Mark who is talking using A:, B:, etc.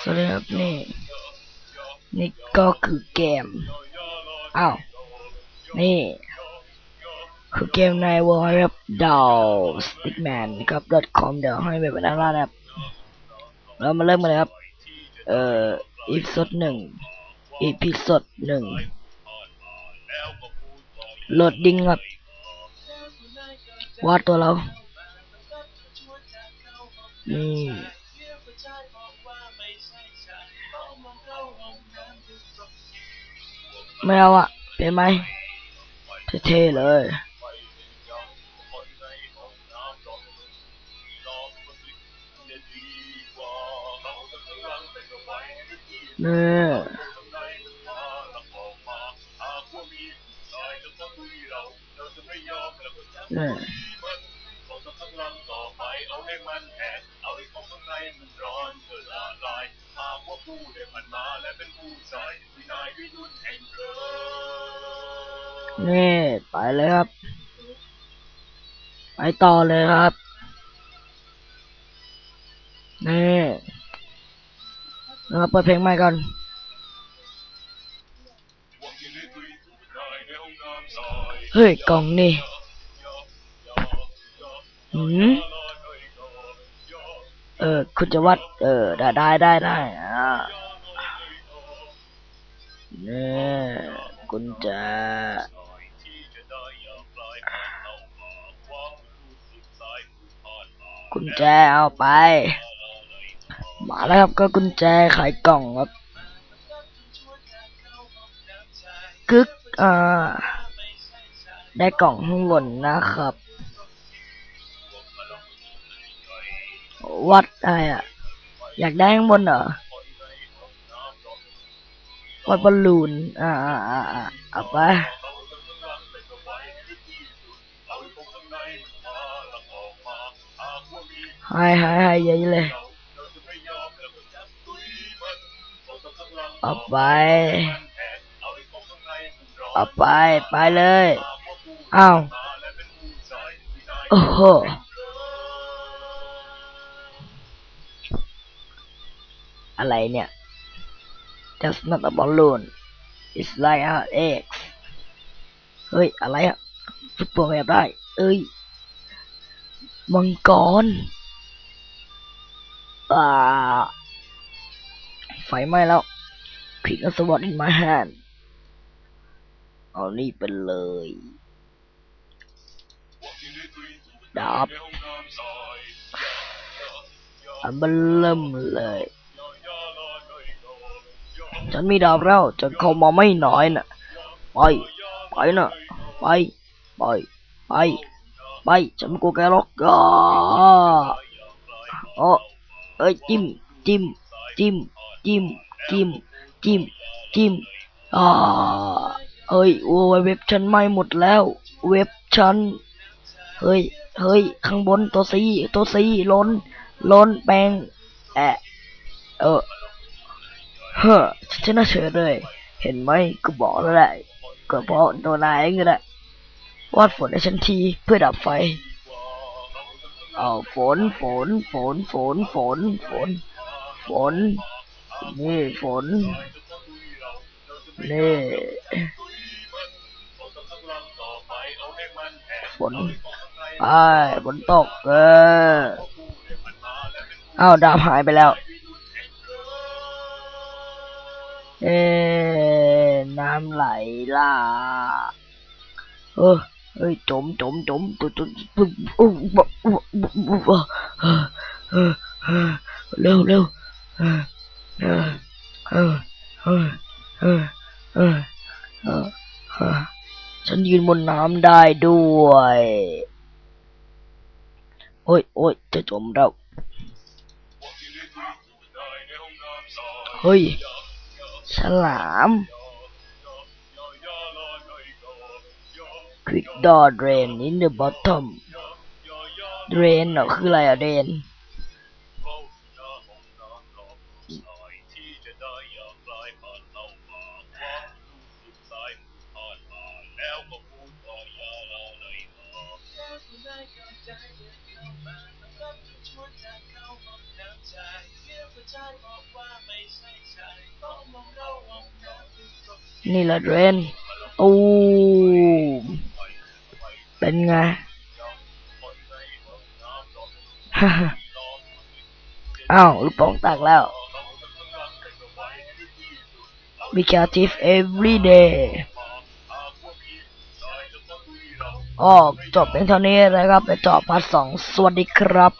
A: สวัสดีครับนี่นี่ก็คือเกมอ้าวนี่ คือเกมใน World of Doll Stickman นครับ .com เดี๋ยวให้ไปเป็นด้านล่างนะครับเรามาเริ่มกันเลยครับ เอ่ออีพิโซดหนึ่งอีพิโซดหนึ่งโหลดดิ้งครับวาดตัวเรานี่ ไม่เอาอะเป็นไหมเท่ๆเลยนี่นี่ นี่ไปเลยครับ ไปต่อเลยครับนี่นะครับเปิดเพลงใหม่ก่อนเฮ้ยกล่องนี่หืมเออ คุณจะวัด เออ ได้ได้ได้ได้อ่า กุญแจกุญแจเอาไป มาแล้วครับก็กุญแจไขกล่องครับกึกอ่าได้กล่องข้างบนนะครับ วัดอะไรอะ อยากได้ข้างบนเหรอ วัดบอลลูน อ่าอ่าอ่าอ่าเอาไปให้ให้ให้เยอะเลยเอาไปเอาไป ไปเลยอ้าวโอ้โหอะไรเนี่ย That's not a balloon It's like an egg เฮ้ย อะไรอะฟุตบอลแบบได้ เอ้ย มังกร อ่า ไฟไหม้แล้ว Quick and sword in my hand เอานี่ไปเลยดาบอันเบลเริ่มเลย ฉันมีดาบแล้วจะเข้ามาไม่น้อยน่ะไปไปน่ะไปไปไปไปฉันไม่กลัวแกหรอกอ่าโอ้เอ้ยจิ้มจิ้มจิ้มจิ้มจิ้มจิ้มจิ้มอ่าเอ้ยโอ้ยเว็บฉันไหม้หมดแล้ว เว็บฉันเฮ้ยเฮ้ยข้างบนตัวซีตัวซีล้นล้นแปลงแอะเออ เฮ้อฉันชนะเฉยเลย เห็นไหมก็บอกแล้วแหละก็เพราะตัวนายเองแหละวาดฝนให้ฉันทีเพื่อดับไฟ เอาฝนฝนฝนฝนฝนฝน ฝน นี่ฝน นี่ฝนไปฝนตกเอออ้าวดาวหายไปแล้ว เอ๊น้ำไหลล่ะเออเฮ้ยจมจมจมตุตุปุ๊บโอ๊ะโอ๊ะจมจมเร็วเร็วฉันยืนบนน้ำได้ด้วยโอ้ยโอ้ยจะจมแล้วเฮ้ย ฉลามคลิกดอเรนนินเดอะบอททอมเรนเนาะคืออะไรอะเรนแล้วก็พูดว่ับชวนเธอเข้าห้องน้ำชายเสียผู้ชายบอกว่าไม่ใช่ชาต้องมองเราห้อ
B: น้ำ
A: นี่แหละเรนโอ้เป็นไงฮ่าอ้าวลูกโป่งแตกแล้ว We creative every day อ๋อจบเป็นเท่านี้นะครับไปต่อพาร์ทสองสวัสดีครับ